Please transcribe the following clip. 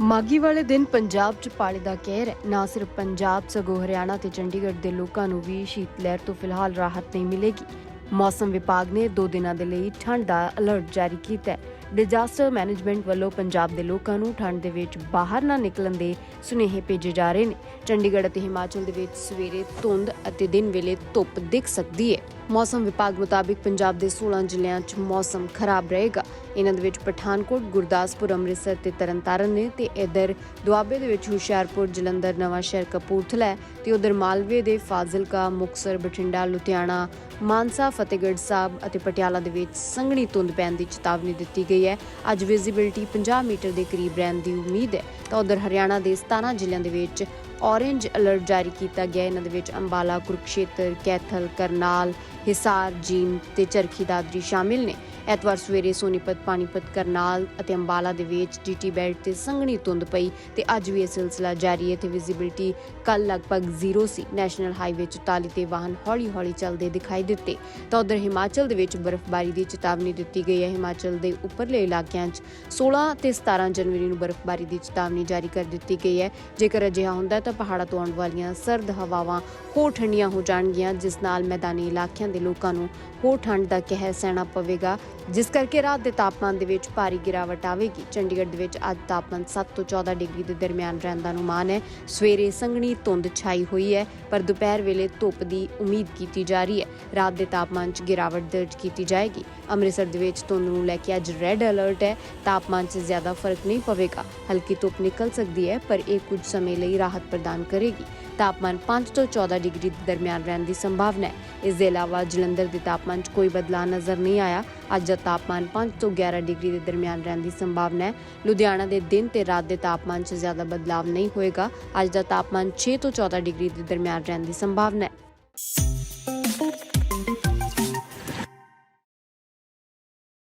ਮਾਗੀ ਵਾਲੇ ਦਿਨ ਪੰਜਾਬ 'ਚ ਪਾਲੇ ਦਾ ਕਹਿਰ ਹੈ। ਨਾ ਸਿਰਫ ਪੰਜਾਬ, ਸਗੋਂ ਹਰਿਆਣਾ ਤੇ ਚੰਡੀਗੜ੍ਹ ਦੇ ਲੋਕਾਂ ਨੂੰ ਵੀ ਸ਼ੀਤ ਲਹਿਰ ਤੋਂ ਫਿਲਹਾਲ ਰਾਹਤ ਨਹੀਂ ਮਿਲੇਗੀ। ਮੌਸਮ ਵਿਭਾਗ ਨੇ 2 ਦਿਨਾਂ ਦੇ ਲਈ ਠੰਡ ਦਾ ਅਲਰਟ ਜਾਰੀ ਕੀਤਾ ਹੈ। ਡਿਜ਼ਾਸਟਰ ਮੈਨੇਜਮੈਂਟ ਵੱਲੋਂ ਪੰਜਾਬ ਦੇ ਲੋਕਾਂ ਨੂੰ ਠੰਡ ਦੇ ਵਿੱਚ ਬਾਹਰ ਨਾ ਨਿਕਲਣ ਦੇ ਸੁਨੇਹੇ ਭੇਜੇ ਜਾ ਰਹੇ ਨੇ। ਚੰਡੀਗੜ੍ਹ ਅਤੇ ਹਿਮਾਚਲ ਦੇ ਵਿੱਚ ਸਵੇਰੇ ਧੁੰਦ ਅਤੇ ਦਿਨ ਵੇਲੇ ਧੁੱਪ ਦਿਖ ਸਕਦੀ ਹੈ। ਮੌਸਮ ਵਿਭਾਗ ਮੁਤਾਬਿਕ ਪੰਜਾਬ ਦੇ 16 ਜ਼ਿਲ੍ਹਿਆਂ 'ਚ ਮੌਸਮ ਖਰਾਬ ਰਹੇਗਾ। ਇਹਨਾਂ ਦੇ ਵਿੱਚ ਪਠਾਨਕੋਟ, ਗੁਰਦਾਸਪੁਰ, ਅੰਮ੍ਰਿਤਸਰ ਤੇ ਤਰਨਤਾਰਨ ਨੇ ਤੇ ਇਧਰ ਦੁਆਬੇ ਦੇ ਵਿੱਚ ਹੁਸ਼ਿਆਰਪੁਰ, ਜਲੰਧਰ ਨਵਾਂਸ਼ਹਿਰ ਕਪੂਰਥਲਾ ਤੇ ਉਧਰ ਮਾਲਵੇ ਦੇ ਫਾਜ਼ਿਲਕਾ ਮੁਕਸਰ ਬਠਿੰਡਾ, ਲੁਧਿਆਣਾ, ਮਾਨਸਾ, ਫਤਿਹਗੜ੍ਹ ਸਾਹਿਬ ਅਤੇ ਪਟਿਆਲਾ ਦੇ ਵਿੱਚ ਸੰਘਣੀ ਧੁੰਦ ਪੈਣ ਦੀ ਚੇਤਾਵਨੀ ਦਿੱਤੀ ਗਈ ਹੈ। ਅੱਜ ਵਿਜ਼ਿਬਿਲਟੀ 50 ਮੀਟਰ ਦੇ ਕਰੀਬ ਰਹਿਣ ਦੀ ਉਮੀਦ ਹੈ। ਤਾਂ ਉਧਰ ਹਰਿਆਣਾ ਦੇ 17 ਜ਼ਿਲ੍ਹਿਆਂ ਦੇ ਵਿੱਚ ਔਰੇਂਜ ਅਲਰਟ ਜਾਰੀ ਕੀਤਾ ਗਿਆ। ਇਹਨਾਂ ਦੇ ਵਿੱਚ ਅੰਬਾਲਾ, ਕੁਰਕਸ਼ੇਤਰ, ਕੈਥਲ, ਕਰਨਾਲ, ਹਿਸਾਰ, ਜੀਂਦ ਤੇ ਚਰਖੀ ਦਾਦਰੀ ਸ਼ਾਮਿਲ ਨੇ। ਐਤਵਾਰ ਸਵੇਰੇ ਸੋਨੀਪਤ, ਪਾਣੀਪਤ, ਕਰਨਾਲ ਅਤੇ ਅੰਬਾਲਾ ਦੇ ਵਿੱਚ ਜੀਟੀ ਬੈਲਟ ਤੇ ਸੰਘਣੀ ਧੁੰਦ ਪਈ ਤੇ ਅੱਜ ਵੀ ਇਹ ਸਿਲਸਿਲਾ ਜਾਰੀ ਹੈ। ਤੇ ਵਿਜ਼ਿਬਿਲਟੀ ਕੱਲ ਲਗਭਗ ਜ਼ੀਰੋ ਸੀ। ਨੈਸ਼ਨਲ ਹਾਈਵੇ 44 ਤੇ ਵਾਹਨ ਹੌਲੀ-ਹੌਲੀ ਚੱਲਦੇ ਦਿਖਾਈ ਦਿੱਤੇ। ਤਾਂ ਉਧਰ ਹਿਮਾਚਲ ਦੇ ਵਿੱਚ ਬਰਫ਼ਬਾਰੀ ਦੀ ਚੇਤਾਵਨੀ ਦਿੱਤੀ ਗਈ ਹੈ। ਹਿਮਾਚਲ ਦੇ ਉੱਪਰਲੇ ਇਲਾਕਿਆਂ 'ਚ 16 ਤੇ 17 ਜਨਵਰੀ ਨੂੰ ਬਰਫ਼ਬਾਰੀ ਦੀ ਚੇਤਾਵਨੀ ਜਾਰੀ ਕਰ ਦਿੱਤੀ ਗਈ ਹੈ। ਜੇਕਰ ਅਜਿਹਾ ਹੁੰਦਾ ਤਾਂ ਪਹਾੜਾਂ ਤੋਂ ਆਉਣ ਵਾਲੀਆਂ ਸਰਦ ਹਵਾਵਾਂ ਹੋਰ ਠੰਡੀਆਂ ਹੋ ਜਾਣਗੀਆਂ, ਜਿਸ ਨਾਲ ਮੈਦਾਨੀ ਇਲਾਕਿਆਂ ਦੇ ਲੋਕਾਂ ਨੂੰ ਹੋਰ ਠੰਡ ਦਾ ਕਹਿਰ ਸਹਿਣਾ ਪਵੇਗਾ। ਜਿਸ ਕਰਕੇ ਰਾਤ ਦੇ ਤਾਪਮਾਨ ਦੇ ਵਿੱਚ ਭਾਰੀ ਗਿਰਾਵਟ ਆਵੇਗੀ। ਚੰਡੀਗੜ੍ਹ ਦੇ ਵਿੱਚ ਅੱਜ ਤਾਪਮਾਨ 7 ਤੋਂ 14 ਡਿਗਰੀ ਦੇ ਦਰਮਿਆਨ ਰਹਿਣ ਦਾ ਅਨੁਮਾਨ ਹੈ। ਸਵੇਰੇ ਸੰਘਣੀ ਧੁੰਦ ਛਾਈ ਹੋਈ ਹੈ, ਪਰ ਦੁਪਹਿਰ ਵੇਲੇ ਧੁੱਪ ਦੀ ਉਮੀਦ ਕੀਤੀ ਜਾ ਰਹੀ ਹੈ। ਰਾਤ ਦੇ ਤਾਪਮਾਨ 'ਚ ਗਿਰਾਵਟ ਦਰਜ ਕੀਤੀ ਜਾਏਗੀ। ਅੰਮ੍ਰਿਤਸਰ ਦੇ ਵਿੱਚ ਧੁੰਦ ਨੂੰ ਲੈ ਕੇ ਅੱਜ ਰੈੱਡ ਅਲਰਟ ਹੈ। ਤਾਪਮਾਨ 'ਚ ਜ਼ਿਆਦਾ ਫ਼ਰਕ ਨਹੀਂ ਪਵੇਗਾ। ਹਲਕੀ ਧੁੱਪ ਨਿਕਲ ਸਕਦੀ ਹੈ, ਪਰ ਇਹ ਕੁਝ ਸਮੇਂ ਲਈ ਰਾਹਤ ਪ੍ਰਦਾਨ ਕਰੇਗੀ। ਤਾਪਮਾਨ 5 ਤੋਂ 14 ਡਿਗਰੀ ਦੇ ਦਰਮਿਆਨ ਰਹਿਣ ਦੀ ਸੰਭਾਵਨਾ ਹੈ। ਇਸ ਦੇ ਇਲਾਵਾ ਜਲੰਧਰ ਦੇ ਤਾਪਮਾਨ 'ਚ ਕੋਈ ਬਦਲਾਅ ਨਜ਼ਰ ਨਹੀਂ ਆਇਆ। ਅੱਜ ਦਾ ਤਾਪਮਾਨ 5 ਤੋਂ 11 ਡਿਗਰੀ ਦੇ ਦਰਮਿਆਨ ਰਹਿਣ ਦੀ ਸੰਭਾਵਨਾ ਹੈ। ਲੁਧਿਆਣਾ ਦੇ ਦਿਨ ਤੇ ਰਾਤ ਦੇ ਤਾਪਮਾਨ 'ਚ ਜ਼ਿਆਦਾ ਬਦਲਾਅ ਨਹੀਂ ਹੋਏਗਾ। ਅੱਜ ਦਾ ਤਾਪਮਾਨ 6 ਤੋਂ 14 ਡਿਗਰੀ ਦੇ ਦਰਮਿਆਨ ਰਹਿਣ ਦੀ ਸੰਭਾਵਨਾ ਹੈ।